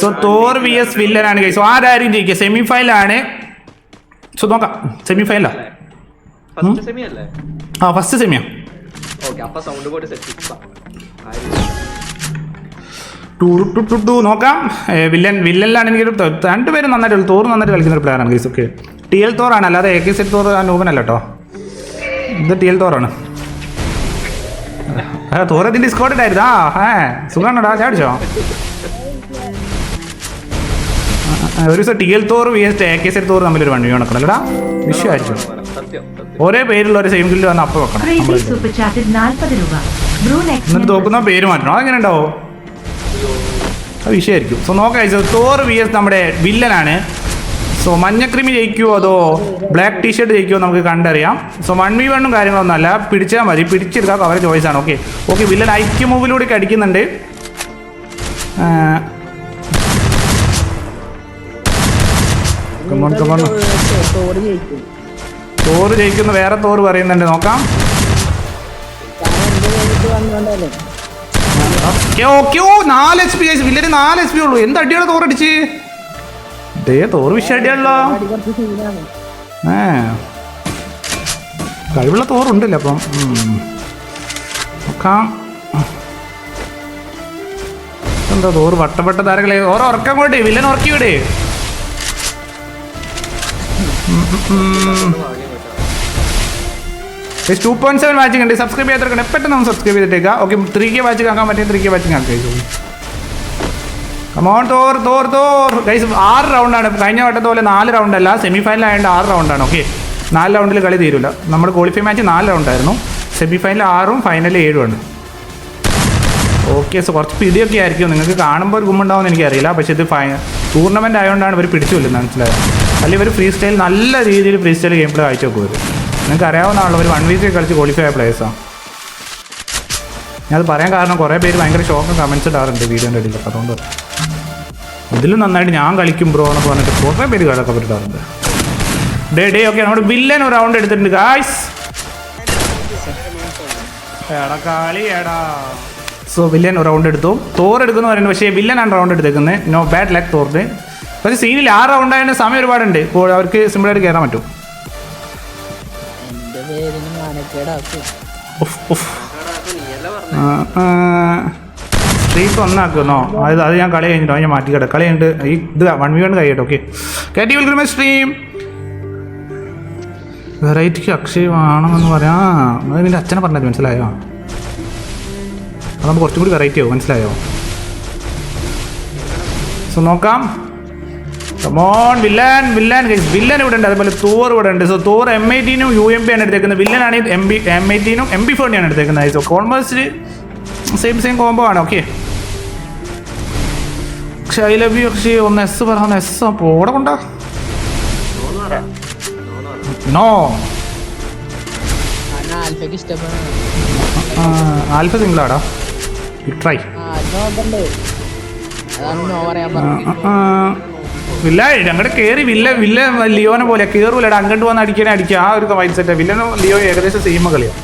So Thor V S വില്ലനാണ് കഴിച്ചു ആരായിരിക്കും ജയിക്കുക സെമി ഫൈനലാണ് സോ നോക്കാം. സെമി ഫൈനലാ ആ ഫസ്റ്റ് സെമിയാ നോക്കാം. വില്ലൻ വില്ലനിലാണ് എനിക്ക് രണ്ടുപേരും നന്നായിട്ട് തോറ് നന്നായിട്ട് കളിക്കുന്ന ഒരു പ്ലെയറാണ് ഗൈസ് ഓക്കെ ടി എൽ തോറാണ് അല്ലാതെ എ കെ സെറ്റ് തോർ ആ നൂപനല്ല കേട്ടോ ഇത് ടി എൽ തോറാണ് ആ തോറ് ഇതിന്റെ ഡിസ്കൗണ്ടായിരുന്നു ആ ഏ സുഖാണോടാ? ചാടിച്ചോ ഒരു ദിവസം ടി എൽ തോറും V S A K C തോറും തമ്മിൽ ഒരു വണ്ടി നടക്കണം. അല്ലടാ സത്യം ഒരേ പേരുള്ള ഒരു സെയിം ഗിൽഡ് വന്ന് അപ്പം വെക്കണം. എന്നിട്ട് തോക്കുന്ന പേര് മാറ്റണം. അതെങ്ങനെ ഉണ്ടാവോ? അത് വിഷയമായിരിക്കും. സോ നോക്കാം തോർ വി എസ് നമ്മുടെ വില്ലനാണ്. സോ മഞ്ഞക്രിമി ജയിക്കുമോ അതോ ബ്ലാക്ക് ടീഷർട്ട് ജയിക്കുമോ നമുക്ക് കണ്ടറിയാം. സോ വൺ വി വണ്ണും കാര്യങ്ങളൊന്നും അല്ല. പിടിച്ചാൽ മതി. പിടിച്ചെടുക്കാം അവരെ ചോയ്സാണ് ആണ്. ഓക്കെ ഓക്കെ വില്ലൻ ഐക്യ മൂവിലൂടെ അടിക്കുന്നുണ്ട്. On, come തോറ് ജയിക്കും ജയിക്കുന്ന വേറെ തോറ് പറയുന്നുണ്ട് നോക്കാം. നാല് എച്ച് പി വില്ലന് നാല് എച്ച് പി ഉള്ളൂ. എന്ത് അടിയാണ് തോറടിച്ച് ദേ തോറ് വിഷയ അടിയാണല്ലോ. ഏ. കഴിവുള്ള തോറുണ്ടല്ലോ അപ്പം. നോക്കാം. എന്താ തോറ്? വട്ടപ്പെട്ട താരങ്ങളെ ഓരോ ഉറക്കം കൂടെ വില്ലൻ ഉറക്കി വിടേ. ടു പോയിന്റ് സെവൻ വാച്ചിങ് ഉണ്ട്. സബ്സ്ക്രൈബ് ചെയ്യാത്തവർക്കുണ്ട്. പെട്ടെന്ന് നമ്മൾ സബ്സ്ക്രൈബ് ചെയ്തിട്ടേക്കാം. ഓക്കെ ത്രീ കെ വാച്ചിങ് ആക്കാൻ പറ്റിയ ത്രീ കെ വാച്ചിങ് ആക്കി come on Thor Thor Thor guys ആറ് റൗണ്ടാണ് കഴിഞ്ഞ വട്ടത്തെ പോലെ നാല് റൗണ്ട് അല്ല. സെമി ഫൈനൽ ആയതുകൊണ്ട് ആറ് റൗണ്ടാണ് ഓക്കെ നാല് റൗണ്ടിൽ കളി തീരില്ല നമ്മുടെ ക്വാളിഫൈ മാച്ച് നാല് റൗണ്ടായിരുന്നു സെമി ഫൈനൽ ആറും ഫൈനൽ ഏഴുമാണ് ഓക്കെ സോ കുറച്ച് പിടിയൊക്കെ ആയിരിക്കും. നിങ്ങൾക്ക് കാണുമ്പോൾ ഒരു ഗുമ്മുണ്ടാവുമെന്ന് എനിക്കറിയില്ല. പക്ഷേ ഇത് ഫൈ ടൂർണമെന്റ് ആയതുകൊണ്ടാണ് ഇവർ പിടിച്ചു കൊല്ലുന്നത്. മനസ്സിലായത് അല്ലെങ്കിൽ ഇവർ ഫ്രീ സ്റ്റൈൽ നല്ല രീതിയിൽ ഫ്രീ സ്റ്റൈൽ ഗെയിം പ്ലേ കാഴ്ച വെക്കും നിങ്ങൾക്ക് അറിയാവുന്ന ഒരു വൺ വീക്ക് കളിച്ച് ക്വാളിഫൈ ആയ പ്ലേയേഴ്സാണ് ഞാനത് പറയാൻ കാരണം കുറേ പേര് ഭയങ്കര ഷോക്കും കമൻസ് ഇടാറുണ്ട് വീഡിയോന്റെ ഇടയിൽ അതുകൊണ്ട് ഇതിലും നന്നായിട്ട് ഞാൻ കളിക്കും ബ്രോ എന്നൊക്കെ പറഞ്ഞിട്ട് കുറേ പേര് കിടക്കാൻ ഡേ ഡേ ഓക്കെ നമ്മുടെ വില്ലൻ ഒരു റൗണ്ട് എടുത്തിട്ടുണ്ട് ഗായ്സ് സോ വില്ലൻ ഒരു റൗണ്ട് എടുത്തു. തോർ എടുക്കുന്നു പറയുന്നത് പക്ഷേ ആണ് റൗണ്ട് എടുത്തേക്കുന്നത് നോ ബാഡ് ലക്ക് തോറിന്. പക്ഷേ സീനിൽ ആ റൗണ്ട് ആയതിന് സമയം ഒരുപാടുണ്ട്. അവർക്ക് സിമ്പിളായിട്ട് കയറാൻ പറ്റും. സ്ട്രീക്ക് ഒന്നാക്കുന്നോ അത് അത് ഞാൻ കളി കഴിഞ്ഞിട്ടോ? ഞാൻ മാറ്റി കിടക്കാം കളി കഴിഞ്ഞിട്ട് ഈ ഇത് വൺ വി വൺ കഴിയട്ടെ ഓക്കെ കാറ്റി വിൽക്കുന്ന സ്ട്രീം വെറൈറ്റിക്ക് അക്ഷയമാണെന്ന് പറയാം. അത് നിന്റെ അച്ഛനെ പറഞ്ഞത് മനസ്സിലായോ? അതാകുമ്പോൾ കുറച്ചും കൂടി വെറൈറ്റി ആവും. മനസ്സിലായോ? സോ നോക്കാം. കമോൺ വില്ലൻ വില്ലൻ വില്ലൻ ഇവിടെ ഉണ്ട്. അതുപോലെ തോർ ഇവിടെ ഉണ്ട്. സോ തോർ എം ഐ ടീനും യു എം പി ആണ് എടുത്തേക്കുന്നത്. വില്ലനാണെങ്കിൽ എം ബി എം ഐ ടീനും എം ബി ഫോണിയാണ് എടുത്തേക്കുന്നത് so almost same same combo ആണ്. ഓക്കെ പക്ഷെ ഐ ലവ് യു പക്ഷേ ഒന്ന് എസ് പറഞ്ഞ എസ് പോടെ കൊണ്ടാ. നോ ആൽഫ സിംഗിളാടാ ട്രൈ വില്ല ഞങ്ങളുടെ കയറി വില്ല വില്ല ലിയോനെ പോലെ കയറൂലടാ അങ്ങോട്ട് വന്ന് അടിക്കണേ അടിക്കുക ആ ഒരു മൈൻഡ് സെറ്റ് വില്ലനും ലിയോ ഏകദേശം സെയിം കളിയാണ്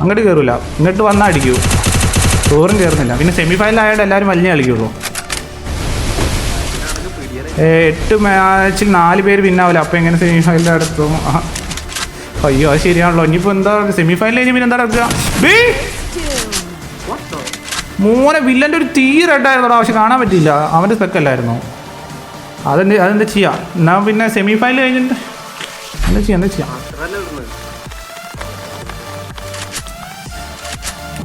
അങ്ങോട്ട് കയറൂല ഇങ്ങോട്ട് വന്നാൽ അടിക്കൂ. ടൂറും കയറുന്നില്ല പിന്നെ സെമി ഫൈനൽ ആയതുകൊണ്ട് എല്ലാവരും വലിയ കളിക്കുള്ളൂ എട്ട് മാച്ചിൽ നാല് പേര് പിന്നാവില്ല അപ്പം എങ്ങനെ സെമി ഫൈനൽ അടുത്തും അയ്യോ അത് ശരിയാണല്ലോ. ഇനിയിപ്പോൾ എന്താ സെമി ഫൈനൽ കഴിഞ്ഞ് പിന്നെ എന്താ നടക്കുക? ബീ! മോനെ വില്ലന്റെ ഒരു തീ റെഡായിരുന്നു പക്ഷെ കാണാൻ പറ്റിയില്ല. അവന്റെ സ്പെക്കല്ലായിരുന്നു അതെന്ത് അതെന്താ ചെയ്യാം? എന്നാ പിന്നെ സെമി ഫൈനൽ കഴിഞ്ഞിട്ട്. എന്താ ചെയ്യാം എന്താ ചെയ്യാം?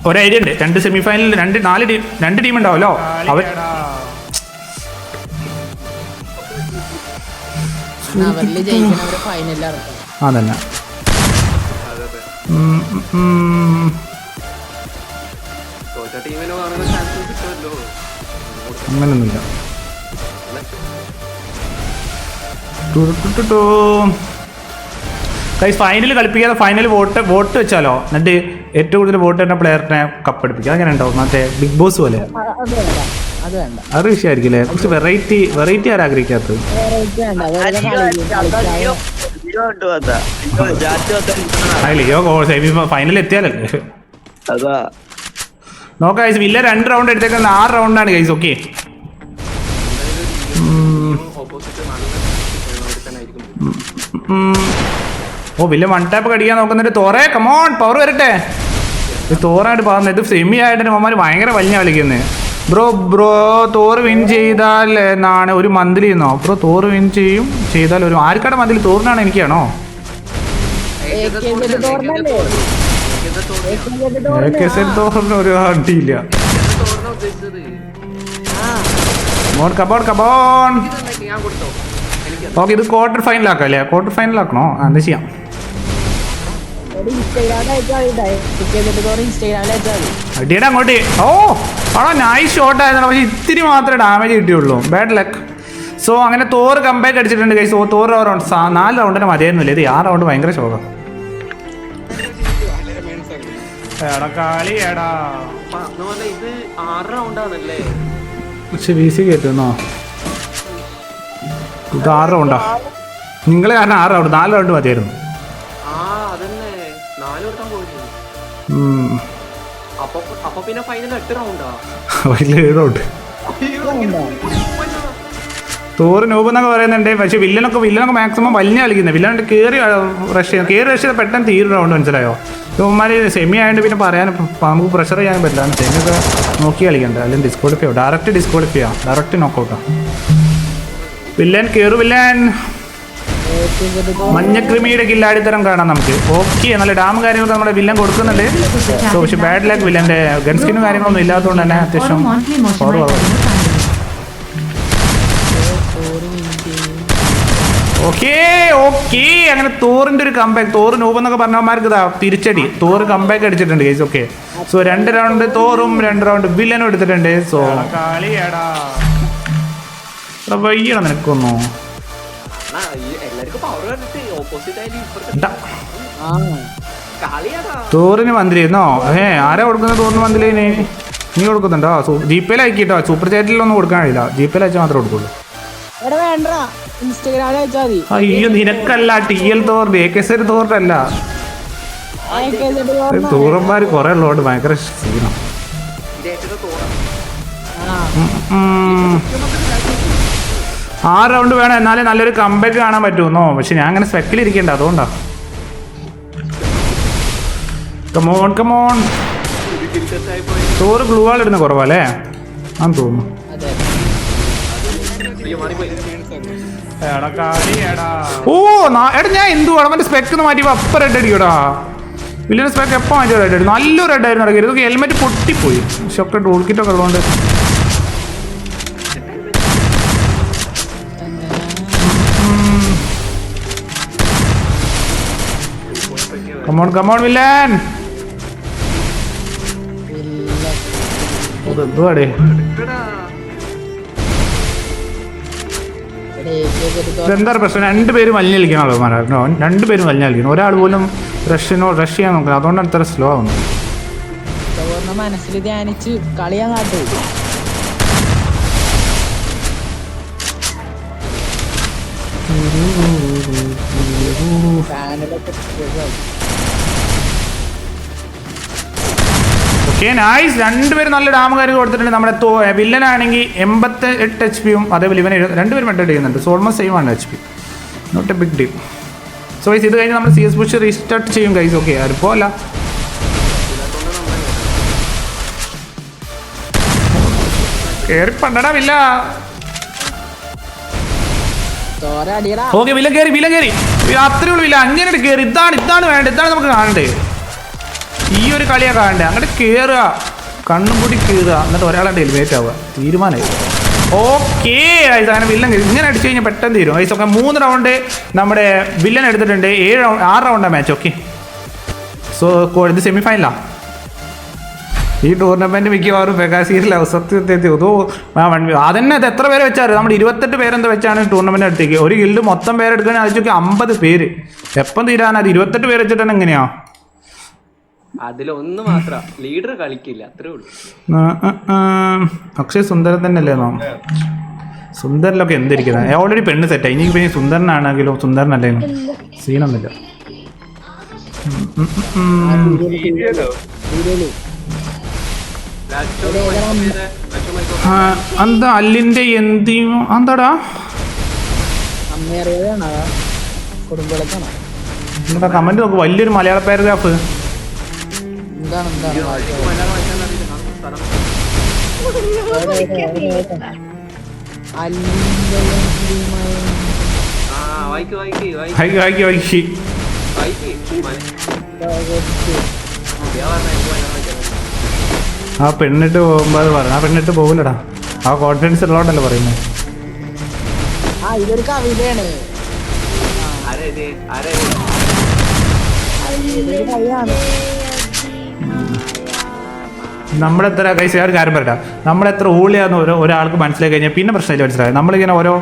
ഒരു ഐഡിയ ഉണ്ട്. രണ്ട് സെമി ഫൈനലിൽ രണ്ട് നാല് ടീം രണ്ട് ടീം ഉണ്ടാവല്ലോ അവർ അതന്നെ. അങ്ങനൊന്നുമില്ല. കൈസ് ഫൈനൽ കളിപ്പിക്കാതെ ഫൈനൽ വോട്ട് വോട്ട് വെച്ചാലോ? എന്നിട്ട് ഏറ്റവും കൂടുതൽ വോട്ട് തന്നെ പ്ലെയറിനെ കപ്പടിപ്പിക്കുക അങ്ങനെ ഉണ്ടാവും? മറ്റേ ബിഗ് ബോസ് പോലെ. അത് വിഷയമായിരിക്കില്ലേ? കുറച്ച് വെറൈറ്റി വെറൈറ്റി ആരും ആഗ്രഹിക്കാത്തത്? ലിയോ ഫൈനൽ എത്തിയാലല്ലേ? അതാ. നോക്കാം ഗൈസ് വില്ല രണ്ട് റൗണ്ട് എടുത്തേക്കുന്ന ആറ് റൗണ്ടാണ് ഗൈസ് ഓക്കെ ഓപ്പോസിറ്റ്. ഓ വലിയ വൺ ടാപ്പ് കടിക്കാൻ നോക്കുന്നുണ്ട് തോറേ. കമോൺ പവർ വരട്ടെ. ഇത് തോറായിട്ട് പാകുന്നത് ഇത് സെമി ആയിട്ട് അമ്മമാർ ഭയങ്കര വലിയ കളിക്കുന്നത് ബ്രോ ബ്രോ തോറ് വിൻ ചെയ്താൽ എന്നാണ് ഒരു മന്ത്ലി എന്നോ? ബ്രോ തോറ് വിൻ ചെയ്യും. ചെയ്താൽ ഒരു ആർക്കാടെ മന്ത്ലി? തോറിനാണ് എനിക്കാണോ? തോറിന് ഒരു അടിയില്ല കബോൺ കബോൺ ഞാൻ കൊടുത്തോ. ഓക്കെ ഇത് ക്വാർട്ടർ ഫൈനൽ ആക്കാം അല്ലേ ക്വാർട്ടർ ഫൈനൽ ആക്കണോ എന്താ ചെയ്യാം? അടിയുടെ അങ്ങോട്ട്. ഓ ആണോ നൈസ് ഷോട്ട് ആയിരുന്നു പക്ഷെ ഇത്തിരി മാത്രമേ ഡാമേജ് കിട്ടിയുള്ളൂ. ബാഡ് ലക്ക് സോ അങ്ങനെ തോറ് കമ്പാക്ക് അടിച്ചിട്ടുണ്ട് കൈസ് ഓ തോറ് റൗണ്ട് നാല് റൗണ്ടിന് മതിയായിരുന്നില്ല. ഇത് ആ റൗണ്ട് ഭയങ്കര ശോകം. എടാ കളി എടാ. ഇത് ആറ് റൗണ്ടാണല്ലേ പക്ഷെ വി സി കയറ്റുന്നോ ഇത് ആറ് റൗണ്ടാ നിങ്ങൾ കാരണം ആറ് റൗണ്ട് നാല് റൗണ്ട് മതിയായിരുന്നു. തോറ് നോബ് എന്നൊക്കെ പറയുന്നുണ്ട്. പക്ഷെ വില്ലനൊക്കെ വില്ലനൊക്കെ മാക്സിമം വലിയ കളിക്കുന്നത് വില്ലനുണ്ട് കയറി റഷ് ചെയ്യുന്നത് കയറി റഷ് ചെയ്താൽ പെട്ടെന്ന് തീരും റൗണ്ട് മനസ്സിലായോ? ഇവന്മാർ സെമി ആയതുകൊണ്ട് പിന്നെ പറയാൻ നമുക്ക് പ്രഷർ ചെയ്യാൻ പറ്റില്ല. സെമി ഒക്കെ നോക്കി കളിക്കണ്ട. അല്ലെങ്കിൽ ഡിസ്ക്വാളിഫൈ ഡയറക്റ്റ് ഡിസ്ക്വാളിഫൈ ഡയറക്റ്റ് നോക്കൗട്ടാ വില്ലൻ കയറു വില്ലൻ. മഞ്ഞക്രിമിയുടെ കില്ലാടിത്തരം കാണാം നമുക്ക്. ഓക്കെ നല്ല ഡാമും കാര്യങ്ങളൊക്കെ നമ്മുടെ വില്ലൻ കൊടുക്കുന്നുണ്ട്. സോ പക്ഷെ ബാഡ് ലാക്ക് വില്ലന്റെ ഗൺ സ്കിന്നും കാര്യങ്ങളൊന്നും ഇല്ലാത്തതുകൊണ്ട് തന്നെ അത്യാവശ്യം ഓക്കേ ഓക്കേ അങ്ങനെ തോറിന്റെ ഒരു കമ്പാക്ക് തോറ് നോബ് എന്നൊക്കെ പറഞ്ഞവന്മാർക്ക് ഇതാ തിരിച്ചടി. തോറ് കമ്പാക്ക് അടിച്ചിട്ടുണ്ട് കേസ് ഓക്കെ സോ രണ്ട് റൗണ്ട് തോറും രണ്ട് റൗണ്ട് വില്ലനും എടുത്തിട്ടുണ്ട്. സോ കളിയാടാ. നിനക്കൊന്നു. ഇണ്ടാ. ആ കളിയാടാ. തോറിന് മന്ത്രി എന്നോ ഏ ആരാ കൊടുക്കുന്നത് തോറിന് മന്ത്രി നീ കൊടുക്കുന്നുണ്ടോ? ജി പേയിൽ അയക്കിട്ടോ? സൂപ്പർ ചാറ്റിലൊന്നും കൊടുക്കാൻ കഴിയില്ല. ജി പേയിൽ അയച്ചാൽ മാത്രമേ കൊടുക്കുള്ളൂ. എടാ അയ്യോ നിനക്കല്ല ടി എൽ തോറിന്റെ എ കെ സി തോറിന്റെ അല്ല അയക്കരുത് കൊറേ ഉള്ളതുകൊണ്ട് ഭയങ്കര സീനം ഇത് ഏറ്റവും തോന്നാം ആ റൗണ്ട് വേണം എന്നാലേ നല്ലൊരു കമ്പാക്ക് കാണാൻ പറ്റുമെന്നോ പക്ഷെ ഞാൻ അങ്ങനെ സ്പെക്കിൽ ഇരിക്കണ്ട അതുകൊണ്ടാ. Come on come on Thor gloo wall ഇടുന്ന കുറവല്ലേ? ഞാൻ തോന്നുന്നു. ഓ എടാ ഞാൻ എന്തു അവന്റെ സ്പെക്ക് ഒന്ന് മാറ്റി അപ്പ റെഡ് അടിക്കടാ വില്ലിന് സ്പെക്ക് എപ്പോൾ മാറ്റി റെഡ് അടി നല്ലൊരു റെഡ് ആയിരുന്നു ഇറങ്ങി ഇതൊക്കെ ഹെൽമെറ്റ് പൊട്ടിപ്പോയി. പക്ഷെ ഒക്കെ ടൂൾ കിറ്റ് ഒക്കെ ഉള്ളതുകൊണ്ട് കമോൺ കമോൺ വില്ലൻ എന്തുവാടേ ഇതെന്താ പ്രശ്നം? രണ്ടുപേരും വലിഞ്ഞ കളിക്കണല്ലോ മരാനോ രണ്ടുപേരും വലിഞ്ഞ കളിക്കണം ഒരാൾ പോലും റഷ്യനോ റഷ് ചെയ്യാൻ നോക്കുന്നത് അതുകൊണ്ടാണ് ഇത്ര സ്ലോ ആവുന്നത്. മനസ്സിൽ ധ്യാനിച്ച് കളിയാൻ കാട്ടു. ഫാനിലൊക്കെ ഓക്കെ നൈസ് രണ്ടുപേരും നല്ല ഡാമുകാർ കൊടുത്തിട്ടുണ്ട്. നമ്മുടെ വില്ലനാണെങ്കിൽ എൺപത്തി എട്ട് എച്ച് പിയും അതേപോലെ ഇവൻ രണ്ടുപേരും മെഡ് ചെയ്യുന്നുണ്ട്. സോ ഓൾമോസ്റ്റ് സെയിം ആണ് H P not a big deal so ഇത് കഴിഞ്ഞ് നമ്മൾ സി എസ് പുഷ് റീസ്റ്റാർട്ട് ചെയ്യും കൈസ് ഓക്കെ അതിപ്പോൾ അല്ല കയറി പണ്ടടാ വില്ല ഓക്കെ വില കയറി വില കയറി അത്രയുള്ള വില. അങ്ങനെ കയറി ഇതാണ് ഇതാണ് വേണ്ടത്. ഇതാണ് നമുക്ക് കാണണ്ടേ? ഈ ഒരു കളിയാ കാണണ്ടേ? അങ്ങോട്ട് കയറുക കണ്ണും കൂടി കീറുക. എന്നിട്ട് ഒരാളുടെ ഹെൽമേറ്റ് ആവുക. തീരുമാനമായി ഓക്കേ. അങ്ങനെ വില്ലൻ. ഇങ്ങനെ അടിച്ചു കഴിഞ്ഞാൽ പെട്ടെന്ന് തീരും. ഐസ് ഒക്കെ മൂന്ന് റൗണ്ട് നമ്മുടെ വില്ലൻ എടുത്തിട്ടുണ്ട്. ഏഴ് റൗണ്ട് ആറ് റൗണ്ടാണ് മാച്ച് ഓക്കെ. സോ ഇത് സെമി ഫൈനലാണ് ഈ ടൂർണമെന്റ് മിക്കവാറും മെഗാസീരിയലാവും സത്യത്തിൽ ഇതോ അതന്നെ അത് എത്ര പേരെ വെച്ചാൽ നമ്മൾ ഇരുപത്തെട്ട് പേരെന്താ വെച്ചാണ് ടൂർണമെന്റ് എടുത്തേക്ക് ഒരു ഗിൽഡ് മൊത്തം പേരെടുക്കുകയാണെങ്കിൽ നോക്കി അമ്പത് പേര്. എപ്പം തീരാനാ? അത് ഇരുപത്തെട്ട് പേര് വെച്ചിട്ടാണ് എങ്ങനെയാ? അതിലൊന്ന് മാത്രം. ലീഡർ കളിക്കില്ല അത്രേ ഉള്ളൂ. പക്ഷേ. അക്ഷയ് സുന്ദരൻ തന്നെയല്ലേ നോ സുന്ദരനൊക്കെ എന്തിരിക്കുന്നത് ഓൾറെഡി പെണ്ണ് സെറ്റായി ഇനി പിന്നെ സുന്ദരനാണെങ്കിലും സുന്ദരനല്ലെങ്കിലും സീനൊന്നുമില്ല. എന്താ അല്ലിന്റെ എന്തിയും? എന്താടാ? കമന്റ് നോക്ക്. വലിയൊരു മലയാള പാരഗ്രാഫ്. എന്താണ് എന്താണ് ആ പെണ്ണിട്ട് പോകുമ്പോ അത് പറഞ്ഞു ആ പെണ്ണിട്ട് പോകില്ലടാ ആ കോൺഫിഡൻസ് ഉള്ളതുകൊണ്ടല്ലേ പറയുന്നത് ആ കവിതയാണ്. ഇതൊരു കവിതയാണ്. നമ്മളെത്ര കൈസ് ഒരു കാര്യം പറയട്ടാ. നമ്മളെത്ര ഊളിയാന്ന് ഓരോ ഒരാൾക്ക് മനസ്സിലായി കഴിഞ്ഞാൽ പിന്നെ പ്രശ്നമില്ല മനസ്സിലായി? നമ്മളിങ്ങനെ ഓരോ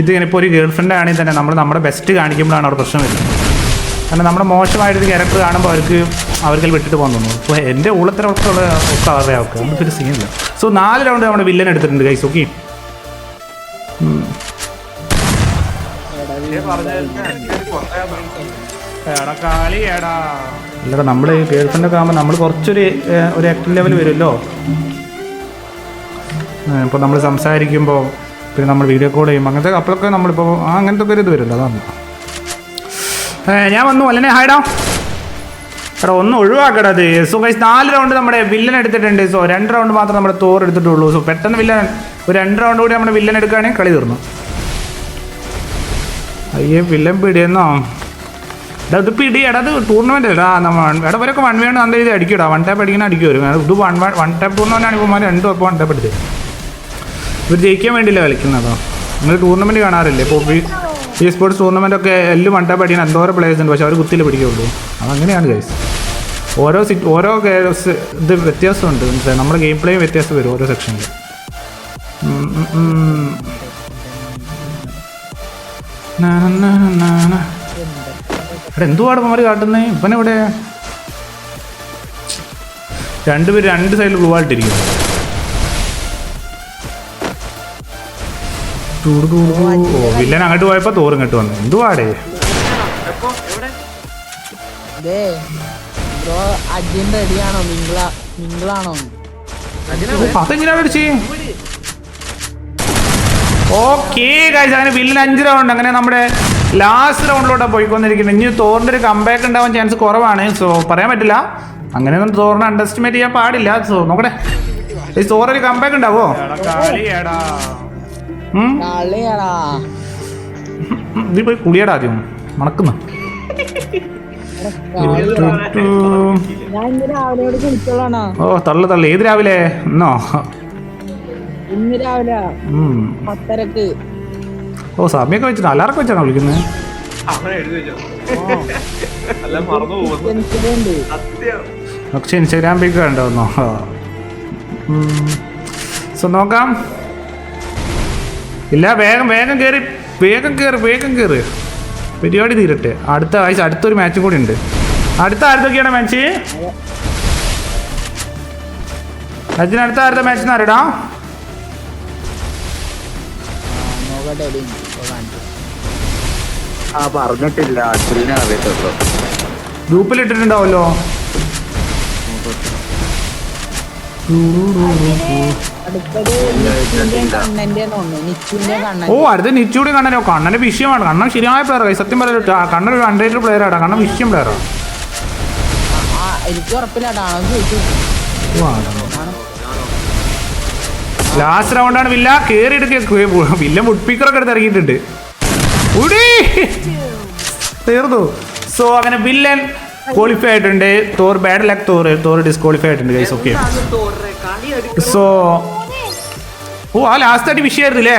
ഇതിങ്ങനെ ഇപ്പോൾ ഒരു ഗേൾ ഫ്രണ്ട് ആണെങ്കിൽ തന്നെ നമ്മൾ നമ്മുടെ ബെസ്റ്റ് കാണിക്കുമ്പോഴാണ് അവിടെ പ്രശ്നം വരുന്നത്. കാരണം നമ്മുടെ മോശമായിട്ടൊരു ക്യാരക്ടർ കാണുമ്പോൾ അവർക്ക് അവർക്ക് വിട്ടിട്ട് പോകാൻ തോന്നുന്നു. അപ്പോൾ എന്റെ ഊളത്തരം ഒക്കെ അവരുടെ അവർക്ക് നമുക്ക് ഒരു സീനില്ല സോ നാല് റൗണ്ട് നമ്മുടെ വില്ലൻ എടുത്തിട്ടുണ്ട് കൈസ് ഓക്കെ അല്ലടാ നമ്മൾ ഗേൾ ഫ്രണ്ട് ഒക്കെ ആകുമ്പോൾ നമ്മൾ കുറച്ചൊരു ഒരു ആക്ടർ ലെവൽ വരുമല്ലോ. ഇപ്പോൾ നമ്മൾ സംസാരിക്കുമ്പോൾ പിന്നെ നമ്മൾ വീഡിയോ കോൾ ചെയ്യുമ്പോൾ അങ്ങനത്തെ അപ്പോഴൊക്കെ നമ്മളിപ്പോൾ അങ്ങനത്തെ ഒക്കെ ഒരു ഇത് വരുമല്ലോ അതാണ്. ഞാൻ വന്നു. അല്ലേ ഹായ്ഡാ എടാ ഒന്ന് ഒഴിവാക്കടാ അത് സോ ഗൈസ് നാല് റൗണ്ട് നമ്മുടെ വില്ലൻ എടുത്തിട്ടുണ്ട്. സോ രണ്ട് റൗണ്ട് മാത്രം നമ്മുടെ തോർ എടുത്തിട്ടുള്ളൂ. സോ പെട്ടെന്ന് വില്ലൻ ഒരു രണ്ട് റൗണ്ട് കൂടി നമ്മുടെ വില്ലൻ എടുക്കുകയാണെങ്കിൽ കളി തീർന്നു. അയ്യേ വില്ലൻ പിടിയെന്നോ? ഇത് പിടി എടാ ടൂർണമെന്റ് എടാ നമ്മ എടാ ഇവരൊക്കെ വൺ വേണം നല്ല രീതി അടിക്കൂടാ വൺ ടാപ്പ് അടിക്കുന്ന അടിക്കും വരും. ഇത് വൺ വൺ ടാപ്പ് ആണ് ഇപ്പോൾ രണ്ടും അപ്പോൾ വൺ ടാപ്പ് എടുത്തത് ഇവർ ജയിക്കാൻ വേണ്ടിയില്ല കളിക്കുന്നതോ നിങ്ങൾ ടൂർണമെന്റ് കാണാറില്ലേ? ഇപ്പോൾ ഈ സ്പോർട്സ് ടൂർണമെന്റ് ഒക്കെ എല്ലാം വൺ ടാപ്പ് അടിക്കുന്ന എന്തോരം പ്ലേയേഴ്സ് ഉണ്ട്. പക്ഷെ അവർ കുത്തിയിൽ പിടിക്കുള്ളൂ അതങ്ങനെയാണ് ഗൈസ് ഓരോ സിറ്റ് ഓരോ ഇത് വ്യത്യാസമുണ്ട്. മനസ്സിലായി? നമ്മുടെ ഗെയിം പ്ലേയും വ്യത്യാസം വരും ഓരോ സെക്ഷനിൽ എടാ മാറി കാട്ടുന്നേ? കാട്ടുന്നത് ഇവനെവിടെ? രണ്ടുപേര് രണ്ട് സൈഡിൽ ബ്ലൂ ആയിട്ടിരിക്കും. ഓ വില്ലൻ അങ്ങോട്ട് പോയപ്പോ തോറും ഇങ്ങോട്ട് വന്നു. എന്തുവാടേ? എവിടെ? അതെങ്ങനെയാണ് അടിച്ച് ഓക്കേ ഗൈസ് അങ്ങനെ വില്ലൻ അഞ്ച് റൗണ്ട് അങ്ങനെ നമ്മുടെ ലാസ്റ്റ് റൗണ്ടിലോട്ട് പോയിക്കൊണ്ടിരിക്കുന്നത് ഇനി തോറിന്റെ ഒരു കമ്പാക്ക് ഉണ്ടാവാൻ ചാൻസ് കുറവാണ്. സോ പറയാൻ പറ്റില്ല. അങ്ങനെയൊന്നും തോറിനെ അണ്ടർ എസ്റ്റിമേറ്റ് ചെയ്യാൻ പാടില്ല. സോ നോക്കട്ടെ. ഈ തോറൊരു കമ്പാക്ക് ഉണ്ടാവോ? നീ പോയി കുളിയടാ ആദ്യം. മണക്കുന്നു. ഓ തള്ളു തള്ളു. ഏത് രാവിലെ? എന്നോ ഇന്ന് രാവിലെ പത്തരക്ക്. ഓ സമയൊക്കെ വെച്ചിട്ട് അലാറൊക്കെ വെച്ചാണോ വിളിക്കുന്നത് പക്ഷെ ഇൻസ്റ്റാഗ്രാം പേജ് കണ്ടോന്നോ? സോ നോക്കാം. ഇല്ല വേഗം വേഗം കയറി വേഗം കയറി വേഗം കയറി പരിപാടി തീരട്ടെ. അടുത്ത ആഴ്ച അടുത്തൊരു മാച്ചും കൂടി ഉണ്ട്. അടുത്ത ആരത്തൊക്കെയാണ് മാച്ച് അജിന് അടുത്ത ആരുടെ മാച്ച് എന്ന് നോക്കട്ടെ കാണിച്ചു. ആ പറഞ്ഞിട്ടില്ല. അച്ഛനെ അറിയത്തുള്ളൂ. ഗ്രൂപ്പിൽ ഇട്ടിട്ടുണ്ടാവല്ലോ ഓ അടുത്ത നിച്ചൂടി കണ്ണനോ? കണ്ണന്റെ വിഷയമാണ്. കണ്ണൻ ശരിയായ പ്ലെയർ സത്യം പറയാ കണ്ണൻ ഒരു അൺറേറ്റഡ് പ്ലെയർ ആടാ. കണ്ണൻ വിഷയം പ്ലെയർ ആണ് എനിക്ക് ഉറപ്പില്ല. ചോദിച്ചു ലാസ്റ്റ് റൗണ്ടാണ് വില്ല. കേറി എടുക്കുക വില്ല മുട്ടിക്കറൊക്കെ എടുത്ത് ഇറങ്ങിയിട്ടുണ്ട്! തീർന്നു. സോ അങ്ങനെ വില്ലൻ ക്വാളിഫൈ ആയിട്ടുണ്ട്. Thor bad luck Thor Thor disqualify ആയിട്ടുണ്ട് ഗൈസ് ഓക്കെ സോ ഓ ആ ലാസ്റ്റ് ആയിട്ട് വിഷയമായിരുന്നില്ലേ